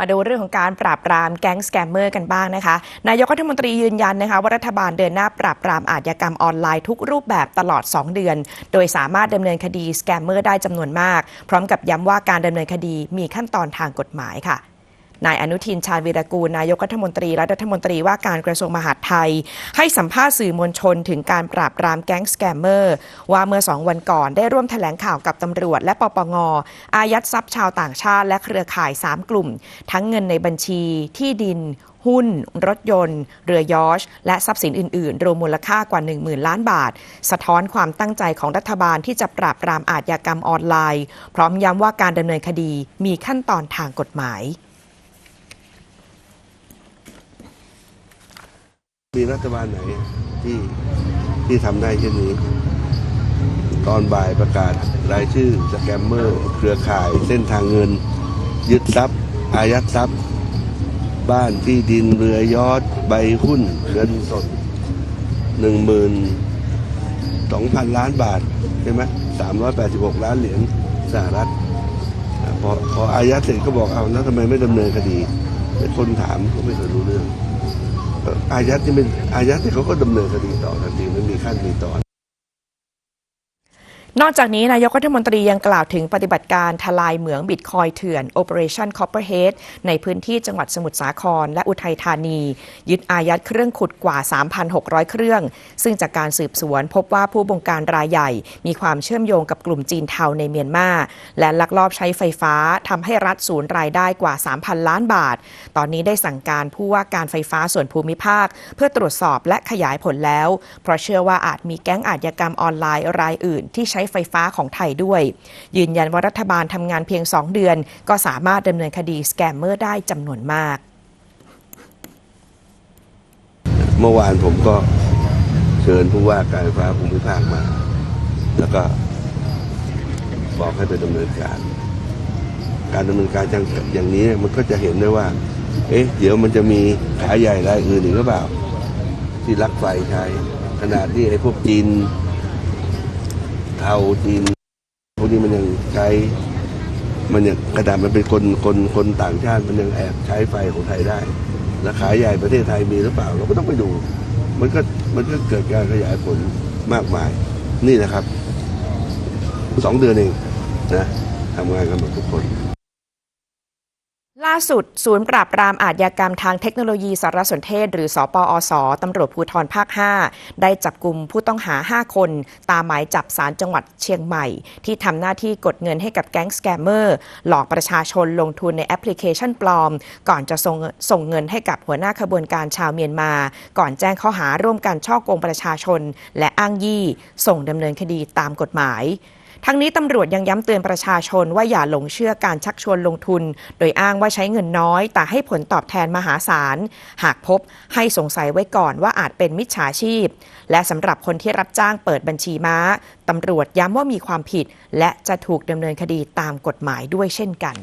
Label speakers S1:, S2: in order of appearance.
S1: มาดูเรื่องของการปราบปรามแก๊งสแกมเมอร์กันบ้างนะคะ นายกรัฐมนตรียืนยันนะคะว่ารัฐบาลเดินหน้าปราบปรามอาชญากรรมออนไลน์ทุกรูปแบบตลอด 2 เดือน โดยสามารถดำเนินคดีสแกมเมอร์ได้จำนวนมาก พร้อมกับย้ำว่าการดำเนินคดีมีขั้นตอนทางกฎหมายค่ะ นายอนุทินชาญวีรกูล นายกรัฐมนตรีและรัฐมนตรีว่าการกระทรวงมหาดไทย ให้สัมภาษณ์สื่อมวลชนถึงการปราบปรามแก๊งสแกมเมอร์ ว่าเมื่อสองวันก่อนได้ร่วมแถลงข่าวกับตำรวจ และปปงอายัดทรัพย์ชาวต่างชาติ และเครือข่าย 3 กลุ่ม ทั้งเงินในบัญชีที่ดินหุ้น รถยนต์ เรือยอชและทรัพย์สินอื่น ๆ รวมมูลค่ากว่า 10,000 ล้านบาท สะท้อนความตั้งใจของรัฐบาลที่จะปราบปรามอาชญากรรมออนไลน์ พร้อมย้ำว่าการดำเนินคดีมีขั้นตอนทางกฎหมาย
S2: มีรัฐบาลไหนที่ที่ทำได้เช่นนี้ ตอนบ่ายประกาศรายชื่อสแกมเมอร์ เครือข่ายเส้นทางเงิน ยึดทรัพย์ อายัดทรัพย์ บ้านที่ดินเรือยอดใบหุ้นเงินสดหนึ่งหมื่นสองพันล้านบาท ใช่ไหมสามร้อยแปดสิบหกล้านเหรียญสหรัฐพอพออายัดเสร็จก็บอกเอาแล้วทำไมไม่ดำเนินคดีคนถามก็ไม่เคยรู้เรื่อง อายัดนี่เป็นอายัดที่เขาก็ดำเนินคดีต่อทันทีไม่มีขั้นมีตอน
S1: นอกจากนี้นายกรัฐมนตรียังกล่าวถึงปฏิบัติการทลายเหมืองบิตคอยเถื่อน Operation Copperhead ในพื้นที่จังหวัดสมุทรสาคร และอุทัยธานี ยึดอายัดเครื่องขุดกว่า 3,600 เครื่อง ซึ่งจากการสืบสวนพบว่าผู้บงการรายใหญ่ มีความเชื่อมโยงกับกลุ่มจีนเทาในเมียนมา และลักลอบใช้ไฟฟ้าทำให้รัฐสูญรายได้กว่า 3,000 ล้านบาท ตอนนี้ได้สั่งการผู้ว่าการไฟฟ้าส่วนภูมิภาค เพื่อตรวจสอบและขยายผลแล้ว เพราะเชื่อว่าอาจมีแก๊งอาชญากรรมออนไลน์รายอื่นที่ใช้ไฟฟ้าของไทยด้วย ยืนยันว่ารัฐบาลทำงานเพียง 2 เดือน ก็สามารถดำเนินคดีสแกมเมอร์ได้จำนวนมาก
S2: เมื่อวานผมก็เชิญผู้ว่าการไฟฟ้าภูมิภาคมา แล้วก็บอกให้ไปดำเนินการ การดำเนินการอย่างอย่างนี้มันก็จะเห็นได้ว่า เอ๊ะ เดี๋ยวมันจะมีขายใหญ่รายอื่นอีกหรือเปล่า ที่รักไฟใช้ขนาดที่ไอ้พวกจีน เทาจีนพวกนี้มันยังใช้มันยังกระดาษมันเป็นคนคนคนต่างชาติมันยังแอบใช้ไฟของไทยได้และขายใหญ่ประเทศไทยมีหรือเปล่า เราก็ต้องไปดู มันก็มันก็เกิดการขยายผลมากมาย นี่นะครับสองเดือนเองนะทำงานกันหมดทุกคน
S1: ล่าสุด ศูนย์ปราบปรามอาชญากรรมทางเทคโนโลยีสารสนเทศ หรือสอปอสตำรวจภูธรภาค 5 ได้จับกลุ่มผู้ต้องหา 5 คน ตามหมายจับสารจังหวัดเชียงใหม่ ที่ทำหน้าที่กดเงินให้กับแก๊งสแกมเมอร์ หลอกประชาชนลงทุนในแอปพลิเคชันปลอม ก่อนจะส่งส่งเงินให้กับหัวหน้าขบวนการชาวเมียนมา ก่อนแจ้งข้อหาร่วมกันช่อโกงประชาชน และอ้างยี่ ส่งดำเนินคดีตามกฎหมาย ทั้งนี้ตำรวจยังย้ำเตือนประชาชนว่าอย่าหลงเชื่อการชักชวนลงทุน โดยอ้างว่าใช้เงินน้อย แต่ให้ผลตอบแทนมหาศาล หากพบให้สงสัยไว้ก่อนว่าอาจเป็นมิจฉาชีพ และสำหรับคนที่รับจ้างเปิดบัญชีม้าตำรวจย้ำว่ามีความผิด และจะถูกดำเนินคดีตามกฎหมายด้วยเช่นกัน